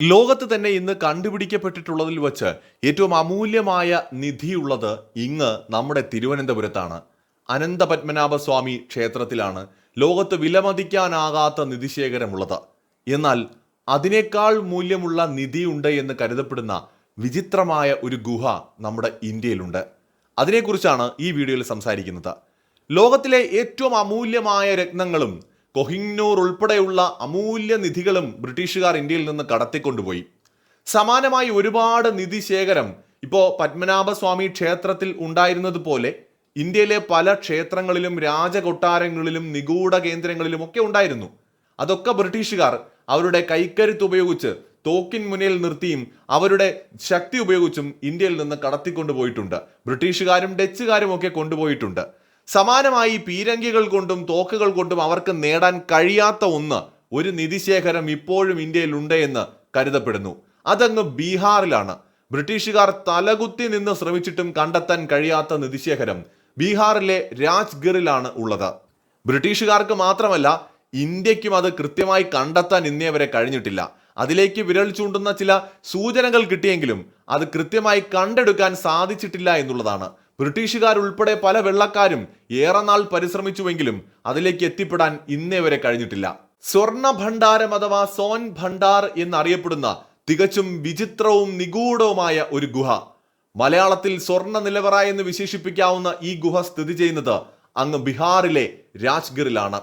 ലോകത്ത് തന്നെ ഇന്ന് കണ്ടുപിടിക്കപ്പെട്ടിട്ടുള്ളതിൽ വച്ച് ഏറ്റവും അമൂല്യമായ നിധിയുള്ളത് ഇങ്ങ് നമ്മുടെ തിരുവനന്തപുരത്താണ്. അനന്തപത്മനാഭസ്വാമി ക്ഷേത്രത്തിലാണ് ലോകത്ത് വിലമതിക്കാനാകാത്ത നിധിശേഖരമുള്ളത്. എന്നാൽ അതിനേക്കാൾ മൂല്യമുള്ള നിധിയുണ്ട് എന്ന് കരുതപ്പെടുന്ന വിചിത്രമായ ഒരു ഗുഹ നമ്മുടെ ഇന്ത്യയിലുണ്ട്. അതിനെക്കുറിച്ചാണ് ഈ വീഡിയോയിൽ സംസാരിക്കുന്നത്. ലോകത്തിലെ ഏറ്റവും അമൂല്യമായ രത്നങ്ങളും കൊഹിന്നൂർ ഉൾപ്പെടെയുള്ള അമൂല്യ നിധികളും ബ്രിട്ടീഷുകാർ ഇന്ത്യയിൽ നിന്ന് കടത്തിക്കൊണ്ടുപോയി. സമാനമായി ഒരുപാട് നിധി ശേഖരം ഇപ്പോൾ പത്മനാഭസ്വാമി ക്ഷേത്രത്തിൽ ഉണ്ടായിരുന്നത് പോലെ ഇന്ത്യയിലെ പല ക്ഷേത്രങ്ങളിലും രാജകൊട്ടാരങ്ങളിലും നിഗൂഢ കേന്ദ്രങ്ങളിലും ഒക്കെ ഉണ്ടായിരുന്നു. അതൊക്കെ ബ്രിട്ടീഷുകാർ അവരുടെ കൈക്കരുത്ത് ഉപയോഗിച്ച് തോക്കിൻ മുന്നിൽ നിർത്തിയും അവരുടെ ശക്തി ഉപയോഗിച്ചും ഇന്ത്യയിൽ നിന്ന് കടത്തിക്കൊണ്ടുപോയിട്ടുണ്ട്. ബ്രിട്ടീഷുകാരും ഡച്ചുകാരും ഒക്കെ കൊണ്ടുപോയിട്ടുണ്ട്. സമാനമായി പീരങ്കികൾ കൊണ്ടും തോക്കുകൾ കൊണ്ടും അവർക്ക് നേടാൻ കഴിയാത്ത ഒന്ന് ഒരു നിധിശേഖരം ഇപ്പോഴും ഇന്ത്യയിലുണ്ട് എന്ന് കരുതപ്പെടുന്നു. അതങ്ങ് ബീഹാറിലാണ്. ബ്രിട്ടീഷുകാർ തലകുത്തി നിന്ന് ശ്രമിച്ചിട്ടും കണ്ടെത്താൻ കഴിയാത്ത നിധിശേഖരം ബീഹാറിലെ രാജ്ഗറിലാണ് ഉള്ളത്. ബ്രിട്ടീഷുകാർക്ക് മാത്രമല്ല ഇന്ത്യക്കും അത് കൃത്യമായി കണ്ടെത്താൻ ഇന്നേ വരെ കഴിഞ്ഞിട്ടില്ല. അതിലേക്ക് വിരൽ ചൂണ്ടുന്ന ചില സൂചനകൾ കിട്ടിയെങ്കിലും അത് കൃത്യമായി കണ്ടെടുക്കാൻ സാധിച്ചിട്ടില്ല എന്നുള്ളതാണ് ബ്രിട്ടീഷുകാർ ഉൾപ്പെടെ പല വെള്ളക്കാരും ഏറെ നാൾ പരിശ്രമിച്ചുവെങ്കിലും അതിലേക്ക് എത്തിപ്പെടാൻ ഇന്നേ വരെ കഴിഞ്ഞിട്ടില്ല. സ്വർണ ഭണ്ഡാരം അഥവാ സോൻ ഭണ്ഡാർ എന്നറിയപ്പെടുന്ന തികച്ചും വിചിത്രവും നിഗൂഢവുമായ ഒരു ഗുഹ. മലയാളത്തിൽ സ്വർണ നിലവറ എന്ന് വിശേഷിപ്പിക്കാവുന്ന ഈ ഗുഹ സ്ഥിതി ചെയ്യുന്നത് അങ്ങ് ബീഹാറിലെ രാജ്ഗറിലാണ്.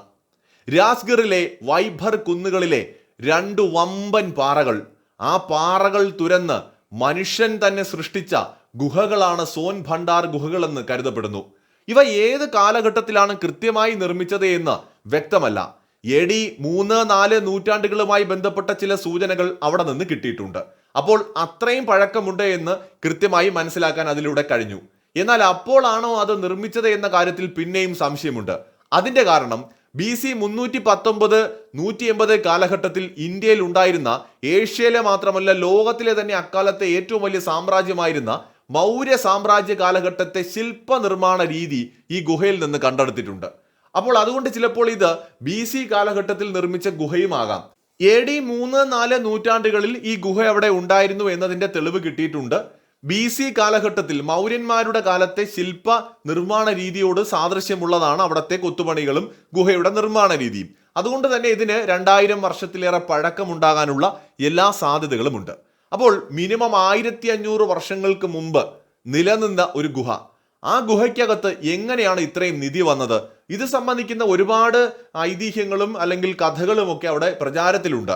രാജ്ഗറിലെ വൈഭർ കുന്നുകളിലെ രണ്ട് വമ്പൻ പാറകൾ. ആ പാറകൾ തുരന്ന് മനുഷ്യൻ തന്നെ സൃഷ്ടിച്ച ഗുഹകളാണ് സോൻ ഭണ്ഡാർ ഗുഹകളെന്ന് കരുതപ്പെടുന്നു. ഇവ ഏത് കാലഘട്ടത്തിലാണ് കൃത്യമായി നിർമ്മിച്ചത് എന്ന് വ്യക്തമല്ല. എ ഡി മൂന്ന് നാല് നൂറ്റാണ്ടുകളുമായി ബന്ധപ്പെട്ട ചില സൂചനകൾ അവിടെ നിന്ന് കിട്ടിയിട്ടുണ്ട്. അപ്പോൾ അത്രയും പഴക്കമുണ്ട് എന്ന് കൃത്യമായി മനസ്സിലാക്കാൻ അതിലൂടെ കഴിഞ്ഞു. എന്നാൽ അപ്പോഴാണോ അത് നിർമ്മിച്ചത് എന്ന കാര്യത്തിൽ പിന്നെയും സംശയമുണ്ട്. അതിന്റെ കാരണം ബി സി മുന്നൂറ്റി പത്തൊമ്പത് നൂറ്റി എൺപത് കാലഘട്ടത്തിൽ ഇന്ത്യയിൽ ഉണ്ടായിരുന്ന ഏഷ്യയിലെ മാത്രമല്ല ലോകത്തിലെ തന്നെ അക്കാലത്തെ ഏറ്റവും വലിയ സാമ്രാജ്യമായിരുന്ന മൗര്യ സാമ്രാജ്യ കാലഘട്ടത്തെ ശില്പ നിർമ്മാണ രീതി ഈ ഗുഹയിൽ നിന്ന് കണ്ടെടുത്തിട്ടുണ്ട്. അപ്പോൾ അതുകൊണ്ട് ചിലപ്പോൾ ഇത് ബി സി കാലഘട്ടത്തിൽ നിർമ്മിച്ച ഗുഹയുമാകാം. എ ഡി മൂന്ന് നാല് നൂറ്റാണ്ടുകളിൽ ഈ ഗുഹ അവിടെ ഉണ്ടായിരുന്നു എന്നതിന്റെ തെളിവ് കിട്ടിയിട്ടുണ്ട്. ബി സി കാലഘട്ടത്തിൽ മൗര്യന്മാരുടെ കാലത്തെ ശില്പ നിർമ്മാണ രീതിയോട് സാദൃശ്യമുള്ളതാണ് അവിടത്തെ കൊത്തുപണികളും ഗുഹയുടെ നിർമ്മാണ രീതിയും. അതുകൊണ്ട് തന്നെ ഇതിന് രണ്ടായിരം വർഷത്തിലേറെ പഴക്കമുണ്ടാകാനുള്ള എല്ലാ സാധ്യതകളുമുണ്ട്. അപ്പോൾ മിനിമം ആയിരത്തി അഞ്ഞൂറ് വർഷങ്ങൾക്ക് മുമ്പ് നിലനിന്ന ഒരു ഗുഹ. ആ ഗുഹയ്ക്കകത്ത് എങ്ങനെയാണ് ഇത്രയും നിധി വന്നത്? ഇത് സംബന്ധിക്കുന്ന ഒരുപാട് ഐതിഹ്യങ്ങളും അല്ലെങ്കിൽ കഥകളും ഒക്കെ അവിടെ പ്രചാരത്തിലുണ്ട്.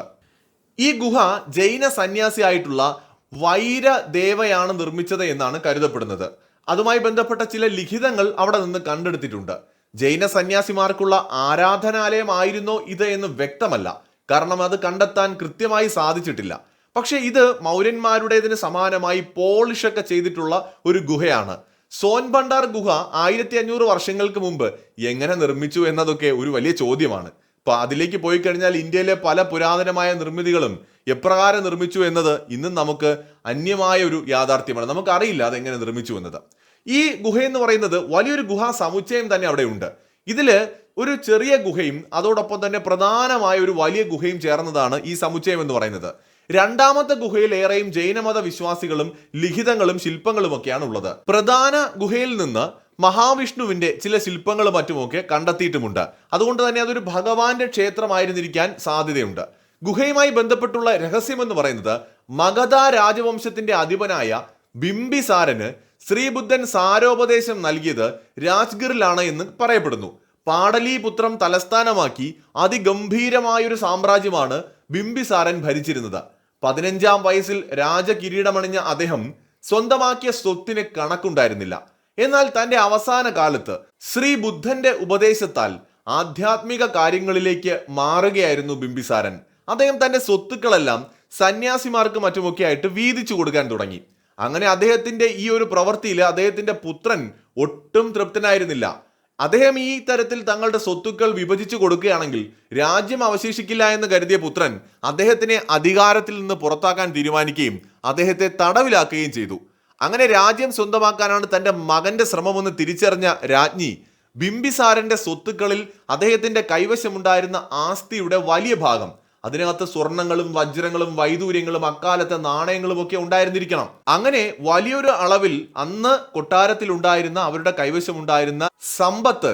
ഈ ഗുഹ ജൈന സന്യാസിയായിട്ടുള്ള വൈരദേവയാണ് നിർമ്മിച്ചത് എന്നാണ് കരുതപ്പെടുന്നത്. അതുമായി ബന്ധപ്പെട്ട ചില ലിഖിതങ്ങൾ അവിടെ നിന്ന് കണ്ടെടുത്തിട്ടുണ്ട്. ജൈന സന്യാസിമാർക്കുള്ള ആരാധനാലയമായിരുന്നോ ഇത് എന്ന് വ്യക്തമല്ല. കാരണം അത് കണ്ടെത്താൻ കൃത്യമായി സാധിച്ചിട്ടില്ല. പക്ഷേ ഇത് മൗര്യന്മാരുടേതിന് സമാനമായി പോളിഷ് ഒക്കെ ചെയ്തിട്ടുള്ള ഒരു ഗുഹയാണ്. സോൻ ഭണ്ഡാർ ഗുഹ ആയിരത്തി അഞ്ഞൂറ് വർഷങ്ങൾക്ക് മുമ്പ് എങ്ങനെ നിർമ്മിച്ചു എന്നതൊക്കെ ഒരു വലിയ ചോദ്യമാണ്. ഇപ്പൊ അതിലേക്ക് പോയി കഴിഞ്ഞാൽ ഇന്ത്യയിലെ പല പുരാതനമായ നിർമ്മിതികളും എപ്രകാരം നിർമ്മിച്ചു എന്നത് ഇന്നും നമുക്ക് അന്യമായ ഒരു യാഥാർത്ഥ്യമാണ്. നമുക്ക് നമുക്കറിയില്ല അതെങ്ങനെ നിർമ്മിച്ചു എന്നത്. ഈ ഗുഹ എന്ന് പറയുന്നത് വലിയൊരു ഗുഹാ സമുച്ചയം തന്നെ അവിടെ ഉണ്ട്. ഇതിൽ ഒരു ചെറിയ ഗുഹയും അതോടൊപ്പം തന്നെ പ്രധാനമായ ഒരു വലിയ ഗുഹയും ചേർന്നതാണ് ഈ സമുച്ചയം എന്ന് പറയുന്നത്. രണ്ടാമത്തെ ഗുഹയിൽ ഏറെയും ജൈനമത വിശ്വാസികളും ലിഖിതങ്ങളും ശില്പങ്ങളും ഒക്കെയാണ് ഉള്ളത് പ്രധാന ഗുഹയിൽ നിന്ന് മഹാവിഷ്ണുവിന്റെ ചില ശില്പങ്ങളും മറ്റുമൊക്കെ കണ്ടെത്തിയിട്ടുമുണ്ട്. അതുകൊണ്ട് തന്നെ അതൊരു ഭഗവാന്റെ ക്ഷേത്രമായിരുന്നിരിക്കാൻ സാധ്യതയുണ്ട്. ഗുഹയുമായി ബന്ധപ്പെട്ടുള്ള രഹസ്യം എന്ന് പറയുന്നത് മഗധ രാജവംശത്തിന്റെ അധിപനായ ബിംബിസാരന് ശ്രീബുദ്ധൻ സാരോപദേശം നൽകിയത് രാജ്ഗിറിലാണ് എന്ന് പറയപ്പെടുന്നു. പാടലീപുത്രം തലസ്ഥാനമാക്കി അതിഗംഭീരമായൊരു സാമ്രാജ്യമാണ് ബിംബിസാരൻ ഭരിച്ചിരുന്നത്. പതിനഞ്ചാം വയസ്സിൽ രാജകിരീടമണിഞ്ഞ അദ്ദേഹം സ്വന്തമാക്കിയ സ്വത്തിന് കണക്കുണ്ടായിരുന്നില്ല. എന്നാൽ തന്റെ അവസാന കാലത്ത് ശ്രീ ബുദ്ധന്റെ ഉപദേശത്താൽ ആധ്യാത്മിക കാര്യങ്ങളിലേക്ക് മാറുകയായിരുന്നു ബിംബിസാരൻ. അദ്ദേഹം തന്റെ സ്വത്തുക്കളെല്ലാം സന്യാസിമാർക്ക് മറ്റുമൊക്കെ ആയിട്ട് വീതിച്ചു കൊടുക്കാൻ തുടങ്ങി. അങ്ങനെ അദ്ദേഹത്തിന്റെ ഈ ഒരു പ്രവൃത്തിയിൽ അദ്ദേഹത്തിന്റെ പുത്രൻ ഒട്ടും തൃപ്തനായിരുന്നില്ല. അദ്ദേഹം ഈ തരത്തിൽ തങ്ങളുടെ സ്വത്തുക്കൾ വിഭജിച്ചു കൊടുക്കുകയാണെങ്കിൽ രാജ്യം അവശേഷിക്കില്ല എന്ന് കരുതിയ പുത്രൻ അദ്ദേഹത്തിനെ അധികാരത്തിൽ നിന്ന് പുറത്താക്കാൻ തീരുമാനിക്കുകയും അദ്ദേഹത്തെ തടവിലാക്കുകയും ചെയ്തു. അങ്ങനെ രാജ്യം സ്വന്തമാക്കാനാണ് തന്റെ മകന്റെ ശ്രമമെന്ന് തിരിച്ചറിഞ്ഞ രാജ്ഞി ബിംബിസാരന്റെ സ്വത്തുക്കളിൽ അദ്ദേഹത്തിന്റെ കൈവശമുണ്ടായിരുന്ന ആസ്തിയുടെ വലിയ ഭാഗം അതിനകത്ത് സ്വർണങ്ങളും വജ്രങ്ങളും വൈദൂര്യങ്ങളും അക്കാലത്തെ നാണയങ്ങളും ഒക്കെ ഉണ്ടായിരുന്നിരിക്കണം. അങ്ങനെ വലിയൊരു അളവിൽ അന്ന് കൊട്ടാരത്തിൽ ഉണ്ടായിരുന്ന അവരുടെ കൈവശം ഉണ്ടായിരുന്ന സമ്പത്ത്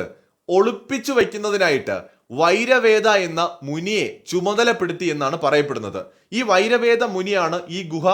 ഒളിപ്പിച്ചു വയ്ക്കുന്നതിനായിട്ട് വൈരവേദ എന്ന മുനിയെ ചുമതലപ്പെടുത്തി എന്നാണ് പറയപ്പെടുന്നത്. ഈ വൈരവേദ മുനിയാണ് ഈ ഗുഹ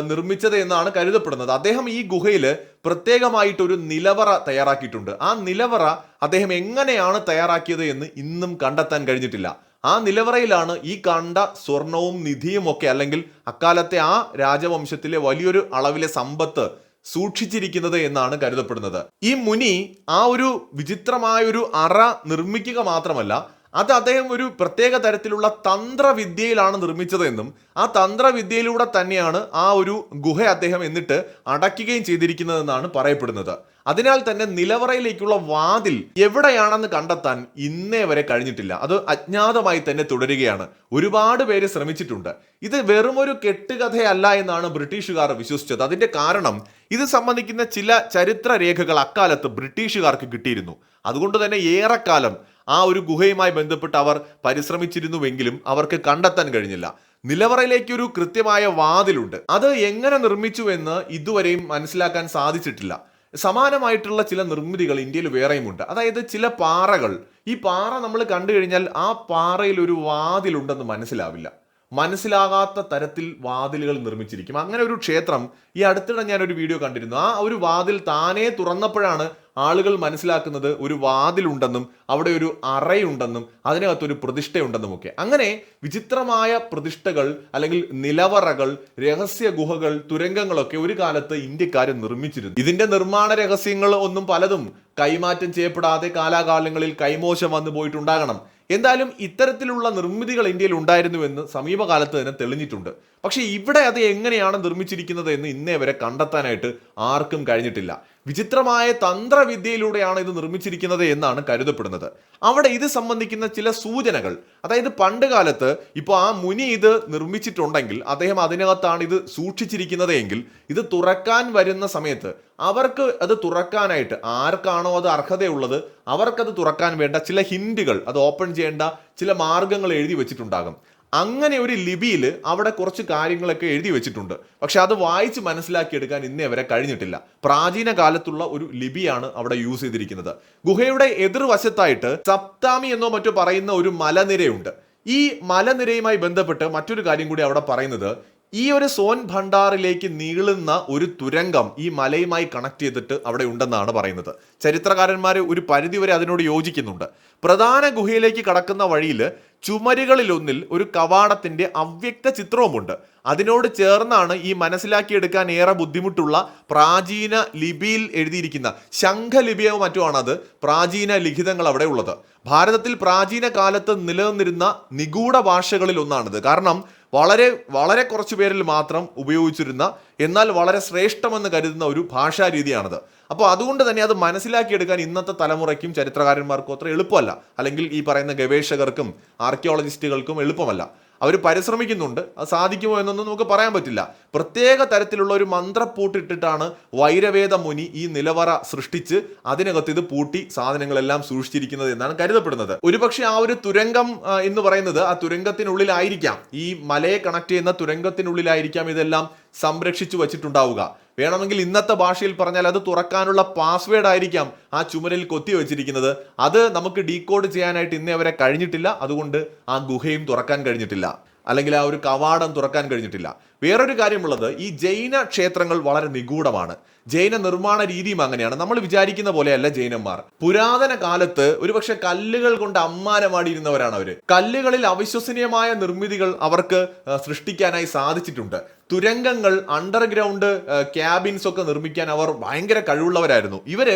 നിർമ്മിച്ചത് എന്നാണ് കരുതപ്പെടുന്നത്. അദ്ദേഹം ഈ ഗുഹയിൽ പ്രത്യേകമായിട്ടൊരു നിലവറ തയ്യാറാക്കിയിട്ടുണ്ട്. ആ നിലവറ അദ്ദേഹം എങ്ങനെയാണ് തയ്യാറാക്കിയത് എന്ന് ഇന്നും കണ്ടെത്താൻ കഴിഞ്ഞിട്ടില്ല. ആ നിലവറയിലാണ് ഈ കണ്ട സ്വർണവും നിധിയും ഒക്കെ അല്ലെങ്കിൽ അക്കാലത്തെ ആ രാജവംശത്തിലെ വലിയൊരു അളവിലെ സമ്പത്ത് സൂക്ഷിച്ചിരിക്കുന്നത് എന്നാണ് കരുതപ്പെടുന്നത്. ഈ മുനി ആ ഒരു വിചിത്രമായൊരു അറ നിർമ്മിക്കുക മാത്രമല്ല അത് അദ്ദേഹം ഒരു പ്രത്യേക തരത്തിലുള്ള തന്ത്രവിദ്യയിലാണ് നിർമ്മിച്ചതെന്നും ആ തന്ത്രവിദ്യയിലൂടെ തന്നെയാണ് ആ ഒരു ഗുഹ അദ്ദേഹം എന്നിട്ട് അടയ്ക്കുകയും ചെയ്തിരിക്കുന്നതെന്നാണ് പറയപ്പെടുന്നത്. അതിനാൽ തന്നെ നിലവറയിലേക്കുള്ള വാതിൽ എവിടെയാണെന്ന് കണ്ടെത്താൻ ഇന്നേ വരെ കഴിഞ്ഞിട്ടില്ല. അത് അജ്ഞാതമായി തന്നെ തുടരുകയാണ്. ഒരുപാട് പേര് ശ്രമിച്ചിട്ടുണ്ട്. ഇത് വെറുമൊരു കെട്ടുകഥയല്ല എന്നാണ് ബ്രിട്ടീഷുകാർ വിശ്വസിച്ചത്. അതിന്റെ കാരണം ഇത് സംബന്ധിക്കുന്ന ചില ചരിത്ര രേഖകൾ അക്കാലത്ത് ബ്രിട്ടീഷുകാർക്ക് കിട്ടിയിരുന്നു. അതുകൊണ്ട് തന്നെ ഏറെക്കാലം ആ ഒരു ഗുഹയുമായി ബന്ധപ്പെട്ട് അവർ പരിശ്രമിച്ചിരുന്നുവെങ്കിലും അവർക്ക് കണ്ടെത്താൻ കഴിഞ്ഞില്ല. നിലവറയിലേക്കൊരു കൃത്യമായ വാതിലുണ്ട്. അത് എങ്ങനെ നിർമ്മിച്ചു എന്ന് ഇതുവരെയും മനസ്സിലാക്കാൻ സാധിച്ചിട്ടില്ല. സമാനമായിട്ടുള്ള ചില നിർമ്മിതികൾ ഇന്ത്യയിൽ വേറെയുമുണ്ട്. അതായത് ചില പാറകൾ. ഈ പാറ നമ്മൾ കണ്ടു കഴിഞ്ഞാൽ ആ പാറയിൽ ഒരു വാതിലുണ്ടെന്ന് മനസ്സിലാവില്ല. മനസ്സിലാകാത്ത തരത്തിൽ വാതിലുകൾ നിർമ്മിച്ചിരിക്കും. അങ്ങനെ ഒരു ക്ഷേത്രം ഈ അടുത്തിടെ ഞാൻ ഒരു വീഡിയോ കണ്ടിരുന്നു. ആ ഒരു വാതിൽ താനേ തുറന്നപ്പോഴാണ് ആളുകൾ മനസ്സിലാക്കുന്നത് ഒരു വാതിലുണ്ടെന്നും അവിടെ ഒരു അറയുണ്ടെന്നും അതിനകത്തൊരു പ്രതിഷ്ഠയുണ്ടെന്നും ഒക്കെ അങ്ങനെ വിചിത്രമായ പ്രതിഷ്ഠകൾ അല്ലെങ്കിൽ നിലവറകൾ രഹസ്യ ഗുഹകൾ തുരങ്കങ്ങളൊക്കെ ഒരു കാലത്ത് ഇന്ത്യക്കാർ നിർമ്മിച്ചിരുന്നു. ഇതിന്റെ നിർമ്മാണ രഹസ്യങ്ങൾ ഒന്നും പലതും കൈമാറ്റം ചെയ്യപ്പെടാതെ കാലാകാലങ്ങളിൽ കൈമോശം വന്നു പോയിട്ടുണ്ടാകണം. എന്തായാലും ഇത്തരത്തിലുള്ള നിർമ്മിതികൾ ഇന്ത്യയിൽ ഉണ്ടായിരുന്നുവെന്ന് സമീപകാലത്ത് തന്നെ തെളിഞ്ഞിട്ടുണ്ട്. പക്ഷേ ഇവിടെ അത് എങ്ങനെയാണ് നിർമ്മിച്ചിരിക്കുന്നത് എന്ന് ഇന്നേ വരെ കണ്ടെത്താനായിട്ട് ആർക്കും കഴിഞ്ഞിട്ടില്ല. വിചിത്രമായ തന്ത്രവിദ്യയിലൂടെയാണ് ഇത് നിർമ്മിച്ചിരിക്കുന്നത് എന്നാണ് കരുതപ്പെടുന്നത്. അവിടെ ഇത് സംബന്ധിക്കുന്ന ചില സൂചനകൾ അതായത് പണ്ട് കാലത്ത് ഇപ്പോൾ ആ മുനി ഇത് നിർമ്മിച്ചിട്ടുണ്ടെങ്കിൽ അദ്ദേഹം അതിനകത്താണ് ഇത് സൂക്ഷിച്ചിരിക്കുന്നത് എങ്കിൽ ഇത് തുറക്കാൻ വരുന്ന സമയത്ത് അവർക്ക് അത് തുറക്കാനായിട്ട് ആർക്കാണോ അത് അർഹതയുള്ളത് അവർക്കത് തുറക്കാൻ വേണ്ട ചില ഹിൻഡുകൾ അത് ഓപ്പൺ ചെയ്യേണ്ട ചില മാർഗങ്ങൾ എഴുതി വെച്ചിട്ടുണ്ടാകും. അങ്ങനെ ഒരു ലിപിയിൽ അവിടെ കുറച്ച് കാര്യങ്ങളൊക്കെ എഴുതി വെച്ചിട്ടുണ്ട്. പക്ഷെ അത് വായിച്ച് മനസ്സിലാക്കിയെടുക്കാൻ ഇന്നേ വരെ കഴിഞ്ഞിട്ടില്ല. പ്രാചീന കാലത്തുള്ള ഒരു ലിപിയാണ് അവിടെ യൂസ് ചെയ്തിരിക്കുന്നത്. ഗുഹയുടെ എതിർവശത്തായിട്ട് സപ്താമി എന്നോ മറ്റോ പറയുന്ന ഒരു മലനിരയുണ്ട്. ഈ മലനിരയുമായി ബന്ധപ്പെട്ട് മറ്റൊരു കാര്യം കൂടി അവിടെ പറയുന്നത് ഈ ഒരു സോൻ ഭണ്ഡാറിലേക്ക് നീളുന്ന ഒരു തുരങ്കം ഈ മലയുമായി കണക്ട് ചെയ്തിട്ട് അവിടെ ഉണ്ടെന്നാണ് പറയുന്നത്. ചരിത്രകാരന്മാർ ഒരു പരിധിവരെ അതിനോട് യോജിക്കുന്നുണ്ട്. പ്രധാന ഗുഹയിലേക്ക് കടക്കുന്ന വഴിയിൽ ചുമരുകളിലൊന്നിൽ ഒരു കവാടത്തിന്റെ അവ്യക്ത ചിത്രവുമുണ്ട്. അതിനോട് ചേർന്നാണ് ഈ മനസ്സിലാക്കിയെടുക്കാൻ ഏറെ ബുദ്ധിമുട്ടുള്ള പ്രാചീന ലിപിയിൽ എഴുതിയിരിക്കുന്ന ശംഖലിപിയോ മറ്റുമാണ് അത് പ്രാചീന ലിഖിതങ്ങൾ അവിടെ ഉള്ളത്. ഭാരതത്തിൽ പ്രാചീന കാലത്ത് നിലനിന്നിരുന്ന നിഗൂഢ ഭാഷകളിൽ ഒന്നാണിത്. കാരണം വളരെ വളരെ കുറച്ച് പേരിൽ മാത്രം ഉപയോഗിച്ചിരുന്ന എന്നാൽ വളരെ ശ്രേഷ്ഠമെന്ന് കരുതുന്ന ഒരു ഭാഷാ രീതിയാണത് അപ്പോൾ അതുകൊണ്ട് തന്നെ അത് മനസ്സിലാക്കിയെടുക്കാൻ ഇന്നത്തെ തലമുറയ്ക്കും ചരിത്രകാരന്മാർക്കും അത്ര എളുപ്പമല്ല. അല്ലെങ്കിൽ ഈ പറയുന്ന ഗവേഷകർക്കും ആർക്കിയോളജിസ്റ്റുകൾക്കും എളുപ്പമല്ല. അവർ പരിശ്രമിക്കുന്നുണ്ട്. അത് സാധിക്കുമോ എന്നൊന്നും നമുക്ക് പറയാൻ പറ്റില്ല. പ്രത്യേക തരത്തിലുള്ള ഒരു മന്ത്രപ്പൂട്ടിട്ടിട്ടാണ് വൈരവേദ മുനി ഈ നിലവറ സൃഷ്ടിച്ച് അതിനകത്ത് ഇത് പൂട്ടി സാധനങ്ങളെല്ലാം സൂക്ഷിച്ചിരിക്കുന്നത് എന്നാണ് കരുതപ്പെടുന്നത്. ഒരുപക്ഷെ ആ ഒരു തുരങ്കം എന്ന് പറയുന്നത് ആ തുരങ്കത്തിനുള്ളിലായിരിക്കാം. ഈ മലയെ കണക്ട് ചെയ്യുന്ന തുരങ്കത്തിനുള്ളിലായിരിക്കാം ഇതെല്ലാം സംരക്ഷിച്ചു വച്ചിട്ടുണ്ടാവുക. വേണമെങ്കിൽ ഇന്നത്തെ ഭാഷയിൽ പറഞ്ഞാൽ അത് തുറക്കാനുള്ള പാസ്വേഡ് ആയിരിക്കാം ആ ചുമരിൽ കൊത്തി വെച്ചിരിക്കുന്നത്. അത് നമുക്ക് ഡീകോഡ് ചെയ്യാനായിട്ട് ഇന്നേ വരെ കഴിഞ്ഞിട്ടില്ല. അതുകൊണ്ട് ആ ഗുഹയും തുറക്കാൻ കഴിഞ്ഞിട്ടില്ല. അല്ലെങ്കിൽ ആ ഒരു കവാടം തുറക്കാൻ കഴിഞ്ഞിട്ടില്ല. വേറൊരു കാര്യമുള്ളത് ഈ ജൈന ക്ഷേത്രങ്ങൾ വളരെ നിഗൂഢമാണ്. ജൈന നിർമ്മാണ രീതിയും അങ്ങനെയാണ്. നമ്മൾ വിചാരിക്കുന്ന പോലെയല്ല ജൈനന്മാർ. പുരാതന കാലത്ത് ഒരുപക്ഷെ കല്ലുകൾ കൊണ്ട് അമ്മാനമാടിയിരുന്നവരാണ് അവർ. കല്ലുകളിൽ അവിശ്വസനീയമായ നിർമ്മിതികൾ അവർക്ക് സൃഷ്ടിക്കാനായി സാധിച്ചിട്ടുണ്ട്. തുരങ്കങ്ങൾ അണ്ടർഗ്രൗണ്ട് ക്യാബിൻസ് ഒക്കെ നിർമ്മിക്കാൻ അവർ ഭയങ്കര കഴിവുള്ളവരായിരുന്നു. ഇവർ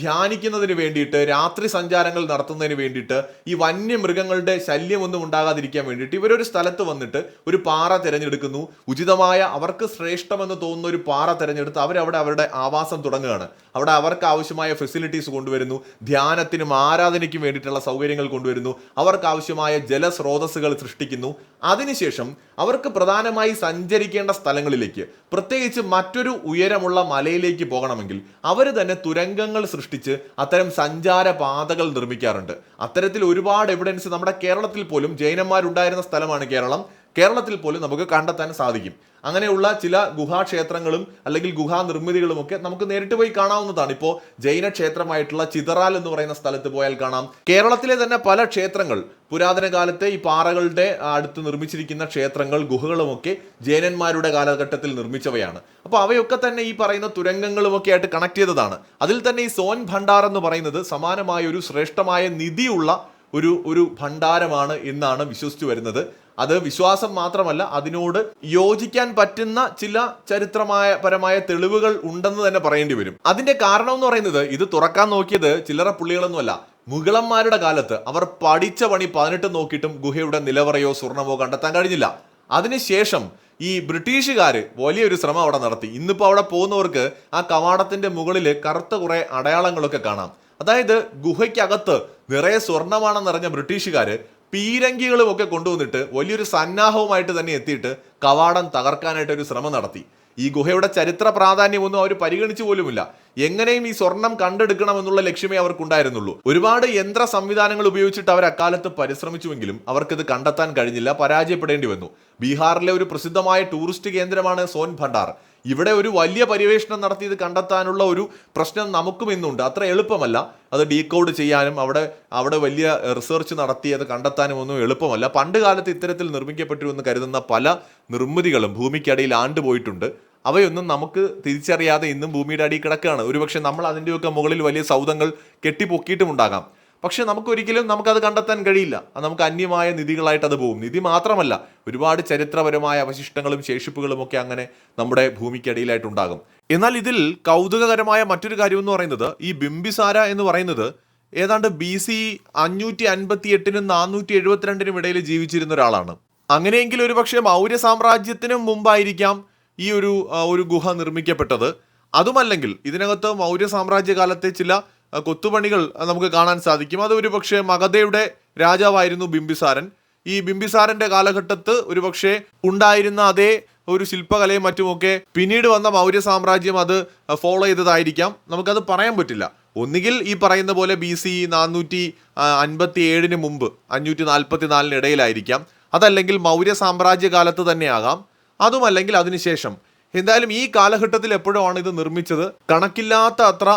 ധ്യാനിക്കുന്നതിന് വേണ്ടിയിട്ട് രാത്രി സഞ്ചാരങ്ങൾ നടത്തുന്നതിന് വേണ്ടിയിട്ട് ഈ വന്യമൃഗങ്ങളുടെ ശല്യമൊന്നും ഉണ്ടാകാതിരിക്കാൻ വേണ്ടിയിട്ട് ഇവരൊരു സ്ഥലത്ത് വന്നിട്ട് ഒരു പാറ തിരഞ്ഞെടുക്കുന്നു. ഉചിതമായ അവർക്ക് ശ്രേഷ്ഠമെന്ന് തോന്നുന്ന ഒരു പാറ തിരഞ്ഞെടുത്ത് അവരവിടെ അവരുടെ ആവാസം തുടങ്ങുകയാണ്. അവിടെ അവർക്ക് ആവശ്യമായ ഫെസിലിറ്റീസ് കൊണ്ടുവരുന്നു ധ്യാനത്തിനും ആരാധനയ്ക്കും വേണ്ടിയിട്ടുള്ള സൗകര്യങ്ങൾ കൊണ്ടുവരുന്നു അവർക്ക് ആവശ്യമായ ജലസ്രോതസ്സുകൾ സൃഷ്ടിക്കുന്നു. അതിനുശേഷം അവർക്ക് പ്രധാനമായി സഞ്ചരിക്കേണ്ട സ്ഥലങ്ങളിലേക്ക് പ്രത്യേകിച്ച് മറ്റൊരു ഉയരമുള്ള മലയിലേക്ക് പോകണമെങ്കിൽ അവർ തന്നെ തുരങ്കങ്ങൾ സൃഷ്ടിച്ച് അത്തരം സഞ്ചാര പാതകൾ നിർമ്മിക്കാറുണ്ട്. അത്തരത്തിൽ ഒരുപാട് എവിഡൻസ് നമ്മുടെ കേരളത്തിൽ പോലും ജൈനന്മാരുണ്ടായിരുന്ന സ്ഥലമാണ് കേരളം. കേരളത്തിൽ പോലും നമുക്ക് കണ്ടെത്താൻ സാധിക്കും. അങ്ങനെയുള്ള ചില ഗുഹാക്ഷേത്രങ്ങളും അല്ലെങ്കിൽ ഗുഹാ നിർമ്മിതികളും ഒക്കെ നമുക്ക് നേരിട്ട് പോയി കാണാവുന്നതാണ്. ഇപ്പോൾ ജൈന ക്ഷേത്രമായിട്ടുള്ള ചിതറാൽ എന്ന് പറയുന്ന സ്ഥലത്ത് പോയാൽ കാണാം. കേരളത്തിലെ തന്നെ പല ക്ഷേത്രങ്ങൾ പുരാതന കാലത്തെ ഈ പാറകളുടെ അടുത്ത് നിർമ്മിച്ചിരിക്കുന്ന ക്ഷേത്രങ്ങൾ ഗുഹകളുമൊക്കെ ജൈനന്മാരുടെ കാലഘട്ടത്തിൽ നിർമ്മിച്ചവയാണ്. അപ്പോൾ അവയൊക്കെ തന്നെ ഈ പറയുന്ന തുരങ്കങ്ങളുമൊക്കെ ആയിട്ട് കണക്ട് ചെയ്തതാണ്. അതിൽ തന്നെ ഈ സോൻ ഭണ്ഡാർ എന്ന് പറയുന്നത് സമാനമായ ഒരു ശ്രേഷ്ഠമായ നിധിയുള്ള ഒരു ഒരു ഭണ്ഡാരമാണ് എന്നാണ് വിശ്വസിച്ചു വരുന്നത്. അത് വിശ്വാസം മാത്രമല്ല അതിനോട് യോജിക്കാൻ പറ്റുന്ന ചില ചരിത്രമായ പരമായ തെളിവുകൾ ഉണ്ടെന്ന് തന്നെ പറയേണ്ടി വരും. അതിന്റെ കാരണം എന്ന് പറയുന്നത് ഇത് തുറക്കാൻ നോക്കിയത് ചില്ലറ പുള്ളികളൊന്നുമല്ല. മുഗളന്മാരുടെ കാലത്ത് അവർ പഠിച്ച പണി പതിനെട്ട് നോക്കിയിട്ടും ഗുഹയുടെ നിലവറയോ സ്വർണമോ കണ്ടെത്താൻ കഴിഞ്ഞില്ല. അതിനുശേഷം ഈ ബ്രിട്ടീഷുകാർ വലിയൊരു ശ്രമം അവിടെ നടത്തി. ഇന്നിപ്പോൾ അവിടെ പോകുന്നവർക്ക് ആ കവാടത്തിന്റെ മുകളിൽ കറുത്ത കുറെ അടയാളങ്ങളൊക്കെ കാണാം. അതായത് ഗുഹയ്ക്കകത്ത് നിറയെ സ്വർണമാണെന്നറിഞ്ഞ ബ്രിട്ടീഷുകാർ പീരങ്കികളും ഒക്കെ കൊണ്ടുവന്നിട്ട് വലിയൊരു സന്നാഹവുമായിട്ട് തന്നെ എത്തിയിട്ട് കവാടം തകർക്കാനായിട്ട് ഒരു ശ്രമം നടത്തി. ഈ ഗുഹയുടെ ചരിത്ര പ്രാധാന്യമൊന്നും അവർ പരിഗണിച്ചു പോലുമില്ല. എങ്ങനെയും ഈ സ്വർണം കണ്ടെടുക്കണം എന്നുള്ള ലക്ഷ്യമേ അവർക്കുണ്ടായിരുന്നുള്ളൂ. ഒരുപാട് യന്ത്ര സംവിധാനങ്ങൾ ഉപയോഗിച്ചിട്ട് അവർ അക്കാലത്ത് പരിശ്രമിച്ചുവെങ്കിലും അവർക്കിത് കണ്ടെത്താൻ കഴിഞ്ഞില്ല പരാജയപ്പെടേണ്ടി വന്നു. ബീഹാറിലെ ഒരു പ്രസിദ്ധമായ ടൂറിസ്റ്റ് കേന്ദ്രമാണ് സോൻ ഭണ്ഡാർ ഇവിടെ ഒരു വലിയ പര്യവേഷണം നടത്തി ഇത് കണ്ടെത്താനുള്ള ഒരു പ്രശ്നം നമുക്കും ഇന്നുണ്ട്. അത്ര എളുപ്പമല്ല. അത് ഡീകോഡ് ചെയ്യാനും അവിടെ അവിടെ വലിയ റിസർച്ച് നടത്തി അത് കണ്ടെത്താനും ഒന്നും എളുപ്പമല്ല. പണ്ട് കാലത്ത് ഇത്തരത്തിൽ നിർമ്മിക്കപ്പെട്ടു എന്ന് കരുതുന്ന പല നിർമ്മിതികളും ഭൂമിക്കടിയിൽ ആണ്ടുപോയിട്ടുണ്ട് അവയൊന്നും നമുക്ക് തിരിച്ചറിയാതെ ഇന്നും ഭൂമിയുടെ അടിയിൽ കിടക്കുകയാണ്. ഒരുപക്ഷെ നമ്മൾ അതിന്റെയൊക്കെ മുകളിൽ വലിയ സൗധങ്ങൾ കെട്ടിപ്പൊക്കിയിട്ടുമുണ്ടാകാം. പക്ഷെ നമുക്കൊരിക്കലും നമുക്കത് കണ്ടെത്താൻ കഴിയില്ല. അത് നമുക്ക് അന്യമായ നിധികളായിട്ട് അത് പോകും നിധി മാത്രമല്ല ഒരുപാട് ചരിത്രപരമായ അവശിഷ്ടങ്ങളും ശേഷിപ്പുകളും ഒക്കെ അങ്ങനെ നമ്മുടെ ഭൂമിക്കടിയിലായിട്ടുണ്ടാകും എന്നാൽ ഇതിൽ കൗതുകകരമായ മറ്റൊരു കാര്യം എന്ന് പറയുന്നത് ഈ ബിംബിസാര എന്ന് പറയുന്നത് ഏതാണ്ട് ബി സി അഞ്ഞൂറ്റി അൻപത്തി എട്ടിനും നാനൂറ്റി എഴുപത്തിരണ്ടിനും ഇടയിൽ ജീവിച്ചിരുന്ന ഒരാളാണ്. അങ്ങനെയെങ്കിൽ ഒരുപക്ഷെ മൗര്യ സാമ്രാജ്യത്തിനും മുമ്പായിരിക്കാം ഈ ഒരു ഒരു ഗുഹ നിർമ്മിക്കപ്പെട്ടത്. അതുമല്ലെങ്കിൽ ഇതിനകത്ത് മൗര്യ സാമ്രാജ്യ കാലത്തെ ചില കൊത്തുപണികൾ നമുക്ക് കാണാൻ സാധിക്കും. അത് ഒരുപക്ഷെ മഗധയുടെ രാജാവായിരുന്നു ബിംബിസാരൻ. ഈ ബിംബിസാരന്റെ കാലഘട്ടത്ത് ഒരുപക്ഷെ ഉണ്ടായിരുന്ന അതേ ഒരു ശില്പകലയും മറ്റുമൊക്കെ പിന്നീട് വന്ന മൗര്യ സാമ്രാജ്യം അത് ഫോളോ ചെയ്തതായിരിക്കാം. നമുക്കത് പറയാൻ പറ്റില്ല. ഒന്നുകിൽ ഈ പറയുന്ന പോലെ ബി സി നാനൂറ്റി അൻപത്തി ഏഴിന് മുമ്പ് അഞ്ഞൂറ്റി നാൽപ്പത്തി നാലിന് ഇടയിലായിരിക്കാം. അതല്ലെങ്കിൽ മൗര്യ സാമ്രാജ്യ കാലത്ത് തന്നെയാകാം അതുമല്ലെങ്കിൽ അതിനുശേഷം എന്തായാലും ഈ കാലഘട്ടത്തിൽ എപ്പോഴുമാണ് ഇത് നിർമ്മിച്ചത്? കണക്കില്ലാത്ത അത്ര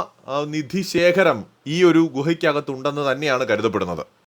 നിധി നിധിശേഖരം ഈ ഒരു ഗുഹയ്ക്കകത്തുണ്ടെന്ന് തന്നെയാണ് കരുതപ്പെടുന്നത്.